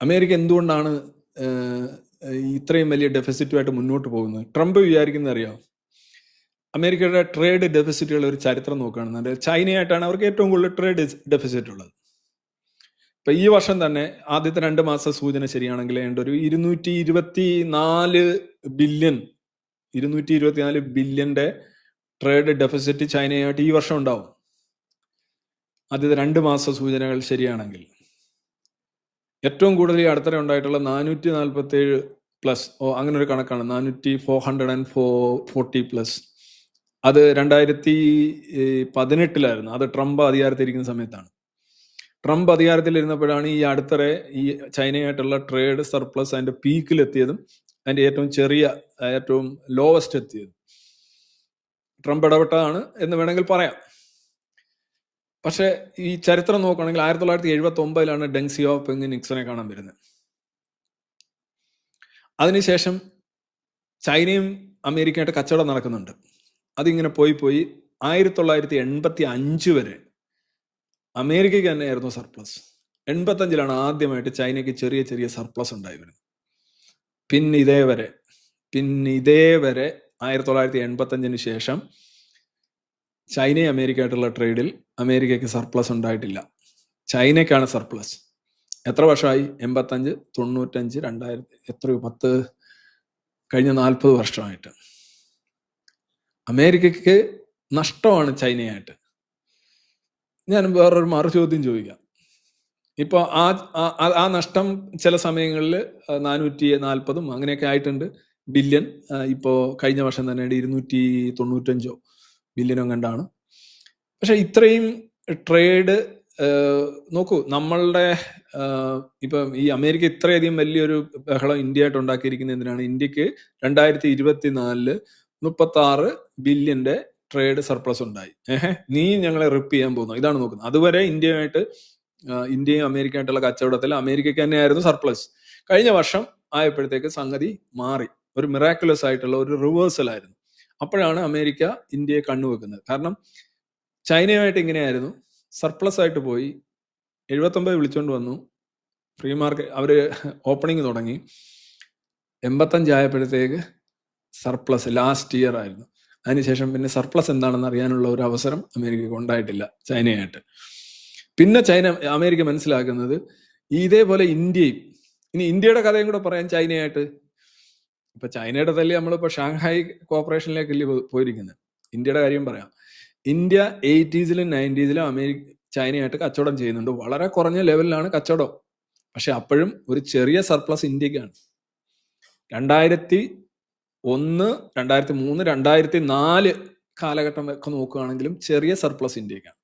America എന്തുകൊണ്ടാണ് ഇത്രയും വലിയ ഡെഫിസിറ്റുമായിട്ട് മുന്നോട്ട് പോകുന്നത്? ട്രംപ് വിചാരിക്കുന്നത് അറിയാം? അമേരിക്കയുടെ ട്രേഡ് ഡെഫിസിറ്റുകൾ ഒരു ചരിത്രം നോക്കുകയാണെന്നുണ്ടെങ്കിൽ ചൈനയായിട്ടാണ് അവർക്ക് ഏറ്റവും കൂടുതൽ ട്രേഡ് ഡെഫിസിറ്റ് ഉള്ളത്. ഇപ്പൊ ഈ വർഷം തന്നെ ആദ്യത്തെ രണ്ട് മാസ സൂചന ശരിയാണെങ്കിൽ ഏണ്ട ഒരു ഇരുന്നൂറ്റി ഇരുപത്തി നാല് ബില്യൺ ഇരുന്നൂറ്റി ഇരുപത്തിനാല് ബില്യന്റെ ട്രേഡ് ഡെഫിസിറ്റ് ചൈനയായിട്ട് ഈ വർഷം ഉണ്ടാവും. ആദ്യത്തെ രണ്ട് മാസ സൂചനകൾ ശരിയാണെങ്കിൽ. ഏറ്റവും കൂടുതൽ ഈ അടുത്തിടെ ഉണ്ടായിട്ടുള്ള നാനൂറ്റി നാൽപ്പത്തി ഏഴ് പ്ലസ് ഓ അങ്ങനെ ഒരു കണക്കാണ്. നാനൂറ്റി four hundred and four forty plus അത് രണ്ടായിരത്തി പതിനെട്ടിലായിരുന്നു. അത് ട്രംപ് അധികാരത്തിരിക്കുന്ന സമയത്താണ്. ട്രംപ് അധികാരത്തിലിരുന്നപ്പോഴാണ് ഈ അടുത്തിടെ ഈ ചൈനയായിട്ടുള്ള ട്രേഡ് സർപ്ലസ് അതിന്റെ പീക്കിലെത്തിയതും അതിന്റെ ഏറ്റവും ചെറിയ ഏറ്റവും ലോവസ്റ്റ് എത്തിയതും. ട്രംപ് ഇടപെട്ടതാണ് എന്ന് വേണമെങ്കിൽ പറയാം. പക്ഷെ ഈ ചരിത്രം നോക്കുകയാണെങ്കിൽ ആയിരത്തി തൊള്ളായിരത്തി എഴുപത്തി ഒമ്പതിലാണ് ഡെങ് സിയോപിങ് നിക്സനെ കാണാൻ വരുന്നത്. അതിനുശേഷം ചൈനയും അമേരിക്കയായിട്ട് കച്ചവടം നടക്കുന്നുണ്ട്. അതിങ്ങനെ പോയി പോയി ആയിരത്തി തൊള്ളായിരത്തി എൺപത്തി അഞ്ച് വരെ അമേരിക്കയ്ക്ക് തന്നെയായിരുന്നു സർപ്ലസ്. എൺപത്തഞ്ചിലാണ് ആദ്യമായിട്ട് ചൈനയ്ക്ക് ചെറിയ ചെറിയ സർപ്ലസ് ഉണ്ടായി വരുന്നത്. പിന്നെ ഇതേ വരെ പിന്നെ ഇതേ വരെ ആയിരത്തി തൊള്ളായിരത്തി എൺപത്തഞ്ചിന് ശേഷം ചൈനയും അമേരിക്കയായിട്ടുള്ള ട്രേഡിൽ അമേരിക്കയ്ക്ക് സർപ്ലസ് ഉണ്ടായിട്ടില്ല. ചൈനയ്ക്കാണ് സർപ്ലസ് എത്ര വർഷമായി? എൺപത്തഞ്ച് തൊണ്ണൂറ്റഞ്ച് രണ്ടായിരത്തി എത്രയോ പത്ത് കഴിഞ്ഞ നാൽപ്പത് വർഷമായിട്ട്. അമേരിക്കയ്ക്ക് നഷ്ടമാണ് ചൈനയായിട്ട്. ഞാൻ വേറൊരു മറു ചോദ്യം ചോദിക്കാം. ഇപ്പോൾ ആ ആ- നഷ്ടം ചില സമയങ്ങളിൽ നാനൂറ്റി നാൽപ്പതും അങ്ങനെയൊക്കെ ആയിട്ടുണ്ട്. ബില്യൺ ഇപ്പോൾ കഴിഞ്ഞ വർഷം തന്നെ ഇരുന്നൂറ്റി തൊണ്ണൂറ്റഞ്ചോ. ബില്യനോ കണ്ടാണ്. പക്ഷെ ഇത്രയും ട്രേഡ് നോക്കൂ നമ്മളുടെ ഇപ്പം ഈ അമേരിക്ക ഇത്രയധികം വലിയൊരു ബഹളം ഇന്ത്യ ആയിട്ട് ഉണ്ടാക്കിയിരിക്കുന്നത് എന്തിനാണ്? ഇന്ത്യയ്ക്ക് രണ്ടായിരത്തി ഇരുപത്തി നാലിൽ മുപ്പത്തി ആറ് ബില്യന്റെ ട്രേഡ് സർപ്ലസ് ഉണ്ടായി. ഏഹ് നീ ഞങ്ങളെ റിപ്പ് ചെയ്യാൻ പോകുന്നു. ഇതാണ് നോക്കുന്നത്. അതുവരെ ഇന്ത്യയുമായിട്ട് ഇന്ത്യയും ഇന്ത്യയും അമേരിക്കയായിട്ടുള്ള കച്ചവടത്തിൽ അമേരിക്കയ്ക്ക് തന്നെയായിരുന്നു സർപ്ലസ്. കഴിഞ്ഞ വർഷം ആയപ്പോഴത്തേക്ക് സംഗതി മാറി. ഒരു മിറാക്കുലസ് ആയിട്ടുള്ള ഒരു റിവേഴ്സൽ ആയിരുന്നു. അപ്പോഴാണ് അമേരിക്ക ഇന്ത്യയെ കണ്ണുവെക്കുന്നത് കാരണം ചൈനയുമായിട്ട് ഇങ്ങനെയായിരുന്നു. സർപ്ലസ് ആയിട്ട് പോയി. എഴുപത്തൊമ്പത് വിളിച്ചുകൊണ്ട് വന്നു. ഫ്രീ മാർക്കറ്റ് അവർ ഓപ്പണിങ് തുടങ്ങി. എൺപത്തഞ്ചായപ്പോഴത്തേക്ക് സർപ്ലസ് ലാസ്റ്റ് ഇയർ ആയിരുന്നു. അതിനുശേഷം പിന്നെ സർപ്ലസ് എന്താണെന്ന് അറിയാനുള്ള ഒരു അവസരം അമേരിക്കക്ക് ഉണ്ടായിട്ടില്ല ചൈനയായിട്ട്. പിന്നെ ചൈന അമേരിക്ക മനസ്സിലാക്കുന്നത് ഇതേപോലെ ഇന്ത്യയും ഇനി ഇന്ത്യയുടെ കഥയും കൂടെ പറയാൻ ചൈനയായിട്ട്. ഇപ്പൊ ചൈനയുടെ തല്ലി നമ്മളിപ്പോ ഷാങ്ഹായ് കോപ്പറേഷനിലേക്കല്ലേ പോയിരിക്കുന്നത് ഇന്ത്യയുടെ കാര്യം പറയാം. ഇന്ത്യ എയ്റ്റീസിലും നയന്റീസിലും അമേരിക്ക ചൈനയായിട്ട് കച്ചവടം ചെയ്യുന്നുണ്ട്. വളരെ കുറഞ്ഞ ലെവലിലാണ് കച്ചവടം. പക്ഷെ അപ്പോഴും ഒരു ചെറിയ സർപ്ലസ് ഇന്ത്യക്കാണ്. രണ്ടായിരത്തി ഒന്ന് രണ്ടായിരത്തി മൂന്ന് രണ്ടായിരത്തി നാല് കാലഘട്ടം ഒക്കെ നോക്കുകയാണെങ്കിലും ചെറിയ സർപ്ലസ് ഇന്ത്യക്കാണ്.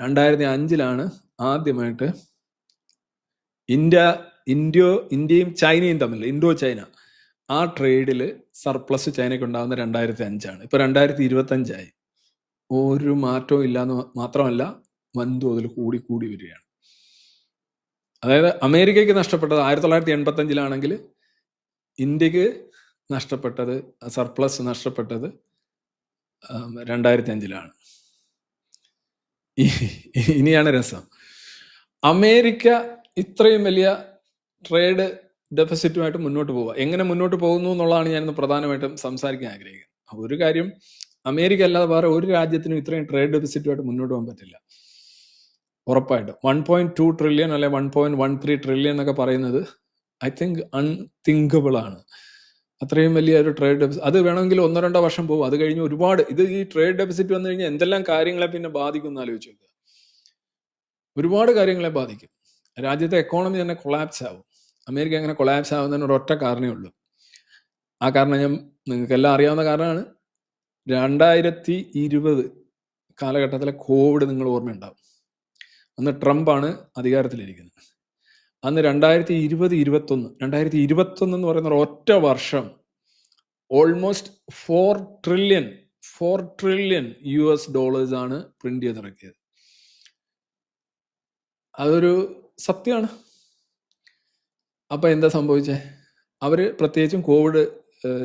രണ്ടായിരത്തി അഞ്ചിലാണ് ആദ്യമായിട്ട് ഇന്ത്യ ഇന്ത്യോ ഇന്ത്യയും ചൈനയും തമ്മിൽ ഇൻഡോ ചൈന ആ ട്രേഡിൽ സർപ്ലസ് ചൈനയ്ക്ക് ഉണ്ടാകുന്ന രണ്ടായിരത്തി അഞ്ചാണ് ഇപ്പൊ രണ്ടായിരത്തി ഇരുപത്തി അഞ്ചായി ഒരു മാറ്റവും ഇല്ലാന്ന് മാത്രമല്ല വൻതോതിൽ കൂടി കൂടി വരികയാണ്. അതായത് അമേരിക്കയ്ക്ക് നഷ്ടപ്പെട്ടത് ആയിരത്തി തൊള്ളായിരത്തി എൺപത്തി അഞ്ചിലാണെങ്കിൽ ഇന്ത്യയ്ക്ക് നഷ്ടപ്പെട്ടത് സർപ്ലസ് നഷ്ടപ്പെട്ടത് രണ്ടായിരത്തി അഞ്ചിലാണ് ഇനിയാണ് രസം. അമേരിക്ക ഇത്രയും വലിയ ട്രേഡ് ഡെഫിസിറ്റുമായിട്ട് മുന്നോട്ട് പോവുക. എങ്ങനെ മുന്നോട്ട് പോകുന്നു എന്നുള്ളതാണ് ഞാനിന്ന് പ്രധാനമായിട്ടും സംസാരിക്കാൻ ആഗ്രഹിക്കുന്നത്. അപ്പോൾ ഒരു കാര്യം അമേരിക്ക അല്ലാതെ വേറെ ഒരു രാജ്യത്തിനും ഇത്രയും ട്രേഡ് ഡെഫിസിറ്റുമായിട്ട് മുന്നോട്ട് പോകാൻ പറ്റില്ല. ഉറപ്പായിട്ടും. വൺ പോയിന്റ് ടു ട്രില്യൺ അല്ലെ one point one three trillion എന്നൊക്കെ പറയുന്നത് ഐ തിങ്ക് അൺതിങ്കബിൾ ആണ്. അത്രയും വലിയ ഒരു ട്രേഡ് ഡെഫിസിറ്റ് അത് വേണമെങ്കിൽ ഒന്നോ രണ്ടോ വർഷം പോകും. അത് കഴിഞ്ഞ് ഒരുപാട് ഇത് ഈ ട്രേഡ് ഡെഫിസിറ്റ് വന്നു കഴിഞ്ഞാൽ എന്തെല്ലാം കാര്യങ്ങളെ പിന്നെ ബാധിക്കും എന്ന് ആലോചിച്ച് നോക്കുക ഒരുപാട് കാര്യങ്ങളെ ബാധിക്കും. രാജ്യത്തെ എക്കോണമി തന്നെ കൊളാപ്സ് ആവും. അമേരിക്ക അങ്ങനെ കൊളാപ്സ് ആവുന്നതിന് ഒരൊറ്റ കാരണമേ ഉള്ളൂ. ആ കാരണം ഞാൻ നിങ്ങൾക്കെല്ലാം അറിയാവുന്ന കാരണമാണ്. രണ്ടായിരത്തി ഇരുപത് കാലഘട്ടത്തിലെ കോവിഡ് നിങ്ങൾ ഓർമ്മയുണ്ടാവും. അന്ന് ട്രംപാണ് അധികാരത്തിലിരിക്കുന്നത്. അന്ന് രണ്ടായിരത്തി ഇരുപത് ഇരുപത്തൊന്ന് രണ്ടായിരത്തി ഇരുപത്തൊന്ന് എന്ന് പറയുന്ന ഒറ്റ വർഷം almost four trillion four trillion U S dollars ആണ് പ്രിന്റ് ചെയ്തിറക്കിയത്. അതൊരു സത്യമാണ്. അപ്പൊ എന്താ സംഭവിച്ചേ? അവർ പ്രത്യേകിച്ചും കോവിഡ്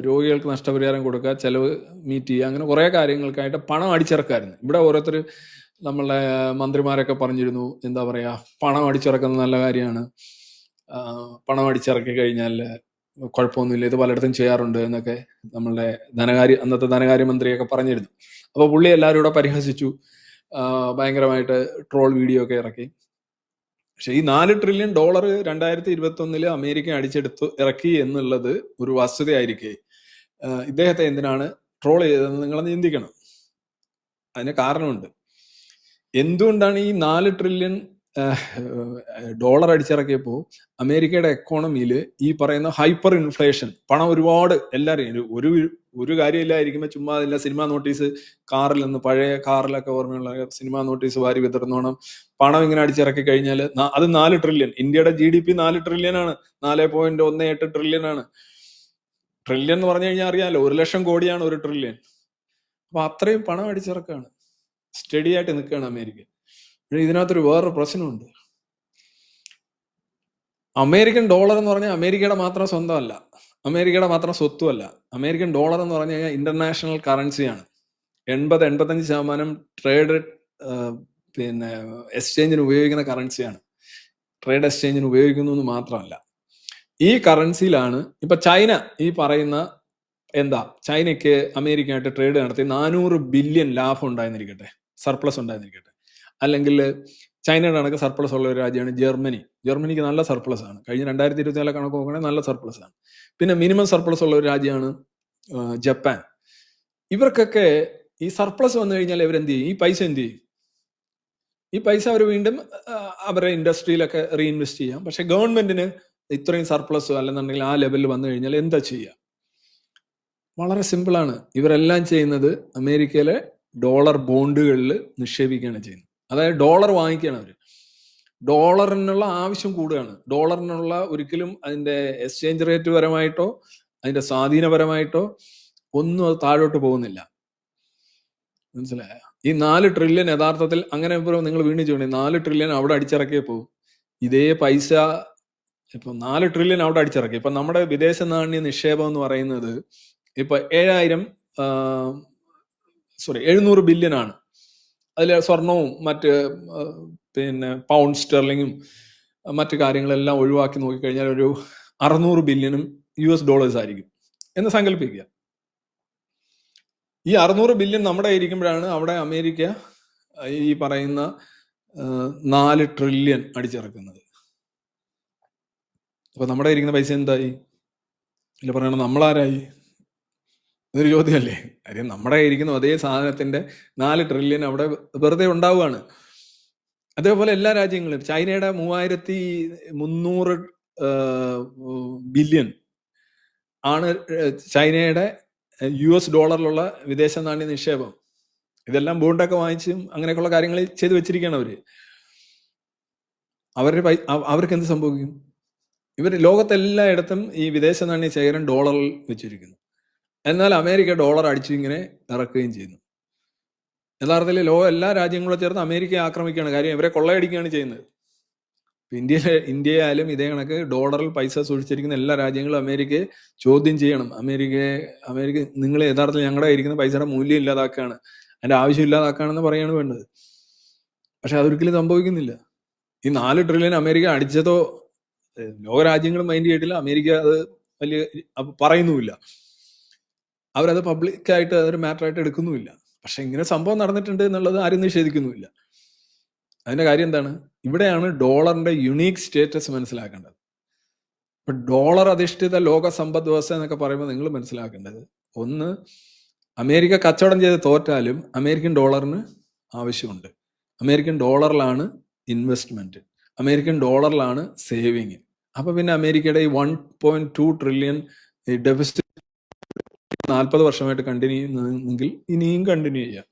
രോഗികൾക്ക് നഷ്ടപരിഹാരം കൊടുക്കുക ചിലവ് മീറ്റ് ചെയ്യുക അങ്ങനെ കുറേ കാര്യങ്ങൾക്കായിട്ട് പണം അടിച്ചിറക്കായിരുന്നു. ഇവിടെ ഓരോരുത്തർ നമ്മളെ മന്ത്രിമാരൊക്കെ പറഞ്ഞിരുന്നു എന്താ പറയുക പണം അടിച്ചിറക്കുന്നത് നല്ല കാര്യമാണ്. പണം അടിച്ചിറക്കി കഴിഞ്ഞാൽ കുഴപ്പമൊന്നുമില്ല ഇത് പലയിടത്തും ചെയ്യാറുണ്ട് എന്നൊക്കെ നമ്മളുടെ ധനകാര്യ അന്നത്തെ ധനകാര്യമന്ത്രിയൊക്കെ പറഞ്ഞിരുന്നു. അപ്പോൾ പുള്ളി എല്ലാവരും കൂടെ പരിഹസിച്ചു. ഭയങ്കരമായിട്ട് ട്രോൾ വീഡിയോ ഒക്കെ ഇറക്കി. പക്ഷെ ഈ നാല് ട്രില്യൺ ഡോളർ രണ്ടായിരത്തി ഇരുപത്തി ഒന്നിൽ അമേരിക്ക അടിച്ചെടുത്തു ഇറക്കി എന്നുള്ളത് ഒരു വസ്തുതയായിരിക്കെ. ഇദ്ദേഹത്തെ എന്തിനാണ് ട്രോൾ ചെയ്തതെന്ന് നിങ്ങൾ ചിന്തിക്കണം. അതിന് കാരണമുണ്ട്. എന്തുകൊണ്ടാണ് ഈ നാല് ട്രില്യൺ ഡോളർ അടിച്ചിറക്കിയപ്പോൾ അമേരിക്കയുടെ എക്കോണമിയിൽ ഈ പറയുന്ന ഹൈപ്പർ ഇൻഫ്ലേഷൻ പണം ഒരുപാട് എല്ലാവരും ഒരു ഒരു കാര്യമില്ലായിരിക്കുമ്പോൾ ചുമ്മാ ഇല്ല സിനിമ നോട്ടീസ് കാറിൽ നിന്ന് പഴയ കാറിലൊക്കെ ഓർമ്മയുള്ള സിനിമ നോട്ടീസ് വാരി വിതർന്നോണം. പണം ഇങ്ങനെ അടിച്ചിറക്കി കഴിഞ്ഞാൽ അത് നാല് ട്രില്യൺ ഇന്ത്യയുടെ ജി ഡി പി നാല് ട്രില്യൺ ആണ്. നാല് പോയിന്റ് ഒന്ന് എട്ട് ട്രില്യൺ ആണ്. ട്രില്യൺ എന്ന് പറഞ്ഞു കഴിഞ്ഞാൽ അറിയാമല്ലോ ഒരു ലക്ഷം കോടിയാണ് ഒരു ട്രില്യൺ അപ്പൊ അത്രയും പണം അടിച്ചിറക്കാണ്. സ്റ്റഡി ആയിട്ട് നിൽക്കുകയാണ് അമേരിക്ക. ഇതിനകത്തൊരു വേറൊരു പ്രശ്നമുണ്ട്. അമേരിക്കൻ ഡോളർ എന്ന് പറഞ്ഞാൽ അമേരിക്കയുടെ മാത്രം സ്വന്തമല്ല. അമേരിക്കയുടെ മാത്രം സ്വത്തുമല്ല. അമേരിക്കൻ ഡോളർ എന്ന് പറഞ്ഞു കഴിഞ്ഞാൽ ഇന്റർനാഷണൽ കറൻസിയാണ് എൺപത് എൺപത്തഞ്ച് ശതമാനം ട്രേഡ് പിന്നെ എക്സ്ചേഞ്ചിന് ഉപയോഗിക്കുന്ന കറൻസിയാണ് ട്രേഡ് എക്സ്ചേഞ്ചിന് ഉപയോഗിക്കുന്നു എന്ന് മാത്രമല്ല. ഈ കറൻസിയിലാണ് ഇപ്പൊ ചൈന ഈ പറയുന്ന എന്താ? ചൈനയ്ക്ക് അമേരിക്കയായിട്ട് ട്രേഡ് നടത്തി നാനൂറ് ബില്യൺ ലാഭം ഉണ്ടായിരുന്നിരിക്കട്ടെ. സർപ്ലസ് ഉണ്ടായിരുന്നിരിക്കട്ടെ. അല്ലെങ്കിൽ ചൈനയുടെ കണക്ക് സർപ്ലസ് ഉള്ള ഒരു രാജ്യമാണ് ജർമ്മനി. ജർമ്മനിക്ക് നല്ല സർപ്ലസ് ആണ്. കഴിഞ്ഞ രണ്ടായിരത്തി ഇരുപത്തിനാല് കണക്ക് നോക്കുകയാണെങ്കിൽ നല്ല സർപ്ലസ് ആണ്. പിന്നെ മിനിമം സർപ്ലസ് ഉള്ള ഒരു രാജ്യമാണ് ജപ്പാൻ. ഇവർക്കൊക്കെ ഈ സർപ്ലസ് വന്നു കഴിഞ്ഞാൽ ഇവരെന്ത് ചെയ്യും? ഈ പൈസ എന്ത് ചെയ്യും? ഈ പൈസ അവർ വീണ്ടും അവരുടെ ഇൻഡസ്ട്രിയിലൊക്കെ റീഇൻവെസ്റ്റ് ചെയ്യാം. പക്ഷെ ഗവൺമെന്റിന് ഇത്രയും സർപ്ലസ് അല്ലെന്നുണ്ടെങ്കിൽ ആ ലെവലിൽ വന്നു കഴിഞ്ഞാൽ എന്താ ചെയ്യുക? വളരെ സിമ്പിളാണ് ഇവരെല്ലാം ചെയ്യുന്നത് അമേരിക്കയിലെ ഡോളർ ബോണ്ടുകളിൽ നിക്ഷേപിക്കുകയാണ് ചെയ്യുന്നത്. അതായത് ഡോളർ വാങ്ങിക്കുകയാണ് അവർ ഡോളറിനുള്ള ആവശ്യം കൂടുകയാണ്. ഡോളറിനുള്ള ഒരിക്കലും അതിന്റെ എക്സ്ചേഞ്ച് റേറ്റ് പരമായിട്ടോ അതിന്റെ സ്വാധീനപരമായിട്ടോ ഒന്നും അത് താഴോട്ട് പോകുന്നില്ല. മനസ്സിലായ? ഈ നാല് ട്രില്യൺ യഥാർത്ഥത്തിൽ അങ്ങനെ നിങ്ങൾ വീണ്ടും ചെയ്യണേ നാല് ട്രില്യൺ അവിടെ അടിച്ചിറക്കിയേ പോകും ഇതേ പൈസ ഇപ്പൊ നാല് ട്രില്യൺ അവിടെ അടിച്ചിറക്കി. ഇപ്പൊ നമ്മുടെ വിദേശ നാണ്യ നിക്ഷേപം എന്ന് പറയുന്നത് ഇപ്പൊ ഏഴായിരം സോറി എഴുന്നൂറ് ബില്യൺ ആണ്. അതിൽ സ്വർണവും മറ്റ് പിന്നെ പൗണ്ട് സ്റ്റെർലിങ്ങും മറ്റ് കാര്യങ്ങളെല്ലാം ഒഴിവാക്കി നോക്കിക്കഴിഞ്ഞാൽ ഒരു അറുന്നൂറ് ബില്യണും യു എസ് ഡോളേഴ്സ് ആയിരിക്കും എന്ന് സങ്കല്പിക്കുക ഈ അറുന്നൂറ് ബില്യൺ നമ്മുടെ ഇരിക്കുമ്പോഴാണ് അവിടെ അമേരിക്ക ഈ പറയുന്ന നാല് ട്രില്യൺ അടിച്ചിറക്കുന്നത്. അപ്പൊ നമ്മുടെ ഇരിക്കുന്ന പൈസ എന്തായി? ഇല്ല പറയണം നമ്മളാരായി? ഇതൊരു ചോദ്യമല്ലേ? കാര്യം നമ്മുടെ ഇരിക്കുന്ന അതേ സാധനത്തിന്റെ നാല് ട്രില്യൺ അവിടെ വെറുതെ ഉണ്ടാവുകയാണ്. അതേപോലെ എല്ലാ രാജ്യങ്ങളും ചൈനയുടെ മൂവായിരത്തി മുന്നൂറ് ബില്യൺ ആണ് ചൈനയുടെ യു എസ് ഡോളറിലുള്ള വിദേശ നാണ്യ നിക്ഷേപം. ഇതെല്ലാം ബോണ്ടൊക്കെ വാങ്ങിച്ചും അങ്ങനെയൊക്കെയുള്ള കാര്യങ്ങൾ ചെയ്തു വെച്ചിരിക്കുകയാണ് അവർ. അവരുടെ അവർക്ക് എന്ത് സംഭവിക്കും? ഇവർ ലോകത്തെല്ലായിടത്തും ഈ വിദേശ നാണ്യ ശേഖരം ഡോളറിൽ വെച്ചിരിക്കുന്നു. എന്നാൽ അമേരിക്ക ഡോളർ അടിച്ചു ഇങ്ങനെ ഇറക്കുകയും ചെയ്യുന്നു. യഥാർത്ഥത്തിൽ ലോ എല്ലാ രാജ്യങ്ങളും ചേർന്ന് അമേരിക്കയെ ആക്രമിക്കുകയാണ്. കാര്യം ഇവരെ കൊള്ളയടിക്കുകയാണ് ചെയ്യുന്നത്. ഇന്ത്യയിലെ ഇന്ത്യയായാലും ഇതേ കണക്ക് ഡോളറിൽ പൈസ സൂക്ഷിച്ചിരിക്കുന്ന എല്ലാ രാജ്യങ്ങളും അമേരിക്കയെ ചോദ്യം ചെയ്യണം. അമേരിക്കയെ അമേരിക്ക നിങ്ങൾ യഥാർത്ഥത്തിൽ ഞങ്ങളുടെ ഇരിക്കുന്ന പൈസയുടെ മൂല്യം ഇല്ലാതാക്കുകയാണ് അതിന്റെ ആവശ്യം ഇല്ലാതാക്കുകയാണെന്ന് പറയാണ് വേണ്ടത്. പക്ഷെ അതൊരിക്കലും സംഭവിക്കുന്നില്ല. ഈ നാല് ട്രില്യൺ അമേരിക്ക അടിച്ചതോ ലോകരാജ്യങ്ങളും മൈൻഡ് ചെയ്തിട്ടില്ല. അമേരിക്ക അത് വലിയ പറയുന്നുമില്ല. അവരത് പബ്ലിക്കായിട്ട് അതൊരു മാറ്ററായിട്ട് എടുക്കുന്നുമില്ല. പക്ഷെ ഇങ്ങനെ സംഭവം നടന്നിട്ടുണ്ട് എന്നുള്ളത് ആരും നിഷേധിക്കുന്നുമില്ല. അതിന്റെ കാര്യം എന്താണ്? ഇവിടെയാണ് ഡോളറിന്റെ യുണീക്ക് സ്റ്റേറ്റസ് മനസ്സിലാക്കേണ്ടത്. ഇപ്പൊ ഡോളർ അധിഷ്ഠിത ലോക സമ്പദ് വ്യവസ്ഥ എന്നൊക്കെ പറയുമ്പോൾ നിങ്ങൾ മനസ്സിലാക്കേണ്ടത് ഒന്ന് അമേരിക്ക കച്ചവടം ചെയ്ത് തോറ്റാലും അമേരിക്കൻ ഡോളറിന് ആവശ്യമുണ്ട്. അമേരിക്കൻ ഡോളറിലാണ് ഇൻവെസ്റ്റ്മെന്റ് അമേരിക്കൻ ഡോളറിലാണ് സേവിങ് അപ്പൊ പിന്നെ അമേരിക്കയുടെ ഈ one point two trillion deficit നാൽപ്പത് വർഷമായിട്ട് കണ്ടിന്യൂ ചെയ്യുന്നെങ്കിൽ ഇനിയും കണ്ടിന്യൂ ചെയ്യാം.